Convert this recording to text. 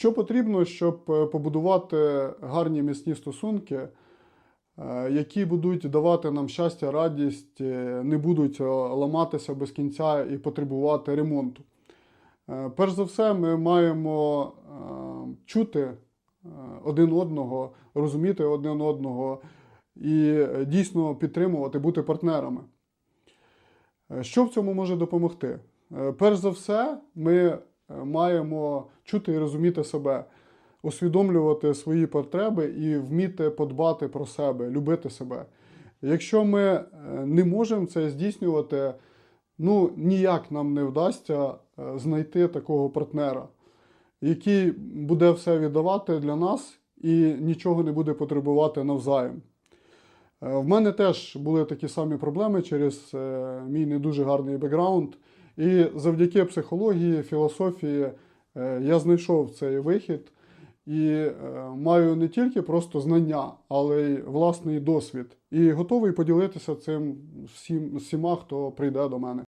Що потрібно, щоб е, побудувати гарні міцні стосунки, е, які будуть давати нам щастя, радість, е, не будуть ламатися без кінця і потребувати ремонту? Перш за все, ми маємо чути один одного, розуміти один одного і дійсно підтримувати, бути партнерами. Що в цьому може допомогти? Перш за все, ми маємо чути і розуміти себе, усвідомлювати свої потреби і вміти подбати про себе, любити себе. Якщо ми е, не можемо це здійснювати, ну ніяк нам не вдасться е, знайти такого партнера, який буде все віддавати для нас і нічого не буде потребувати навзаєм. Е, В мене теж були такі самі проблеми через е, мій не дуже гарний бекграунд. І завдяки психології, філософії е, я знайшов цей вихід і е, маю не тільки просто знання, але й власний досвід. І готовий поділитися цим всім, всіма, хто прийде до мене.